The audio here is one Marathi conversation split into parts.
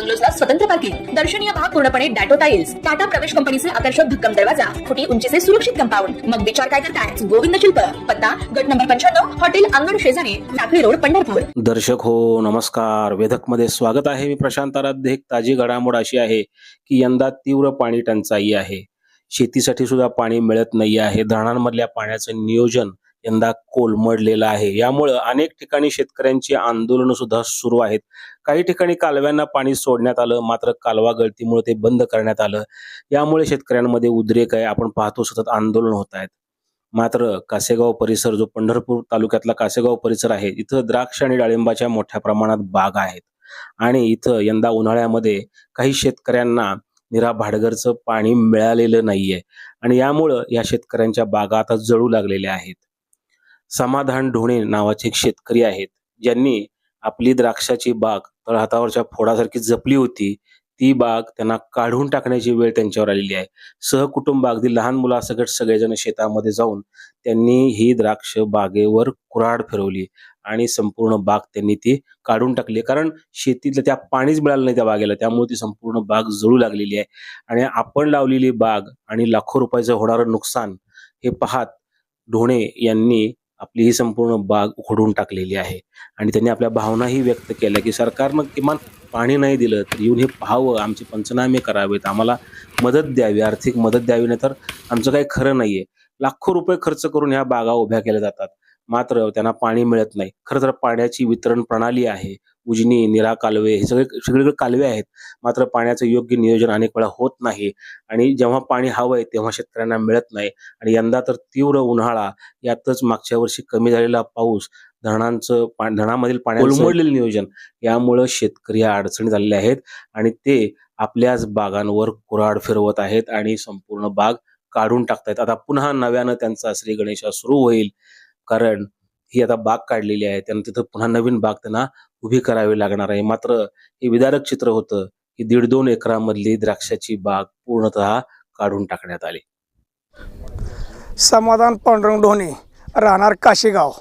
बंगलोजला स्वतंत्र पार्किंग दर्शनीय भाग पूर्णपणे डॅटो टाईल्स टाटा प्रवेश कंपनीचे आकर्षक भक्कम दरवाजा फुटी उंचीचे सुरक्षित कंपाऊंड. मग विचार काय करताय? गोविंद शिल्प. पत्ता गट नंबर पंच्याण्णव हॉटेल अंगण शेजारी टाकळी रोड पंढरपूर. दर्शक हो नमस्कार. वेधकमध्ये स्वागत आहे. मी प्रशांत आराध्य. ताजी घडामोड अशी आहे की यंदा तीव्र पाणी टंचाई आहे. शेतीसाठी सुद्धा पाणी मिळत नाही आहे. धरणांमधल्या पाण्याचं नियोजन यंदा कोलमडलेलं आहे. यामुळं अनेक ठिकाणी शेतकऱ्यांची आंदोलनं सुद्धा सुरू आहेत. काही ठिकाणी कालव्यांना पाणी सोडण्यात आलं मात्र कालवा गळतीमुळे ते बंद करण्यात आलं. यामुळे शेतकऱ्यांमध्ये उद्रेक आहे. आपण पाहतो सतत आंदोलन होत आहेत. मात्र कासेगाव परिसर जो पंढरपूर तालुक्यातला कासेगाव परिसर आहे इथं द्राक्ष आणि डाळिंबाच्या मोठ्या प्रमाणात बाग आहेत. आणि इथं यंदा उन्हाळ्यामध्ये काही शेतकऱ्यांना निरा भाडगरचं पाणी मिळालेलं नाहीये. आणि यामुळं या शेतकऱ्यांच्या बागा आता जळू लागलेल्या आहेत. समाधान ढोणे नावाचे एक शेतकरी आहेत ज्यांनी आपली द्राक्षाची बाग तळहातावरच्या फोडासारखी जपली होती ती बाग त्यांना काढून टाकण्याची वेळ त्यांच्यावर आलेली आहे. सहकुटुंब अगदी लहान मुलासकट सगळेजण शेतामध्ये जाऊन त्यांनी ही द्राक्ष बागेवर कुऱ्हाड फिरवली आणि संपूर्ण बाग त्यांनी ती काढून टाकली. कारण शेतीतलं त्या पाणीच मिळालं नाही त्या बागेला त्यामुळे ती संपूर्ण बाग जळू लागलेली आहे. आणि आपण लावलेली बाग आणि लाखो रुपयाचं होणारं नुकसान हे पाहत ढोणे यांनी आपली ही संपूर्ण बाग उखडून टाकलेली आहे. आणि त्यांनी आपल्या भावनाही व्यक्त केल्या की सरकारनं किमान पाणी नाही दिलं तर येऊन हे पाहावं आमचे पंचनामे करावेत आम्हाला मदत द्यावी आर्थिक मदत द्यावी नाही तर आमचं काही खरं नाहीये. लाखो रुपये खर्च करून ह्या बागा उभ्या केल्या जातात. मात्र त्यांना पाणी मिळत नाही. खरं तर पाण्याची वितरण प्रणाली आहे. उजनी निरा कालवे हे सगळे सगळीकडे कालवे आहेत. मात्र पाण्याचं योग्य नियोजन अनेक वेळा होत नाही. आणि जेव्हा पाणी हवंय तेव्हा शेतकऱ्यांना मिळत नाही. आणि यंदा तर तीव्र उन्हाळा यातच मागच्या वर्षी कमी झालेला पाऊस धरणांचं पा- धरणामधील पाण्याचं कोलमडलेलं नियोजन. यामुळं शेतकरी या अडचणीत आलेले आहेत. आणि ते आपल्याच बागांवर कुऱ्हाड फिरवत आहेत आणि संपूर्ण बाग काढून टाकतायत. आता पुन्हा नव्यानं त्यांचा श्री गणेशा सुरू होईल. कारण ही आता बाग काढलेली आहे. त्यांना तिथं पुन्हा नवीन बाग त्यांना उभी करावी लागणार आहे. मात्र हे विदारक चित्र होतं की दीड दोन एकरामधली द्राक्षाची बाग पूर्णतः काढून टाकण्यात आली. समाधान पांडुरंग ढोणे राहणार काशीगाव.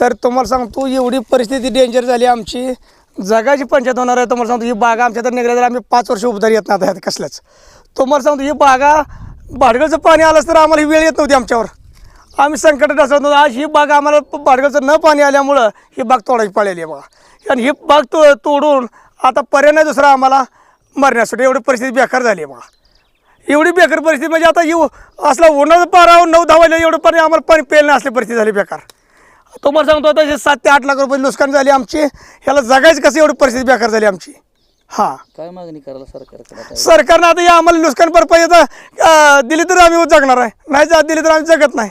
तर तुम्हाला सांगतो एवढी परिस्थिती डेंजर झाली आमची. जगाची पंचायत होणार आहे तुम्हाला सांगतो ही बागा आमच्या तर निघाल्या तर आम्ही पाच वर्ष उभार येत नाही आता कसल्याच तुम्हाला सांगतो ही बागा भाडगलचं पाणी आलंच तर आम्हाला ही वेळ येत नव्हती आमच्यावर. आम्ही संकटात असत आज ही बाग आम्हाला भाडगलचं न पाणी आल्यामुळं ही बाग तोडायची पाळलेली आहे बघा. आणि ही बाग तो तोडून आता पर्याय नाही दुसरा आम्हाला मरण्यासाठी. एवढी परिस्थिती बेकार झाली आहे बघा. एवढी बेकार परिस्थिती म्हणजे आता येऊ असला उन्हाचं पारा नऊ दहा वाजले एवढं पाणी आम्हाला पाणी प्यायला नाही असली परिस्थिती झाली बेकार. तुम्हाला सांगतो आता हे सात ते आठ लाख रुपये नुकसान झाली आमची. ह्याला जगायचं कसं एवढी परिस्थिती बेकार झाली आमची? हां. काय मागणी करायला सरकारकडे आता? सरकारनं आता या आम्हाला नुकसान भरपाई आता दिली तर आम्ही जगणार आहे. नाही जा दिली तर आम्ही जगत नाही.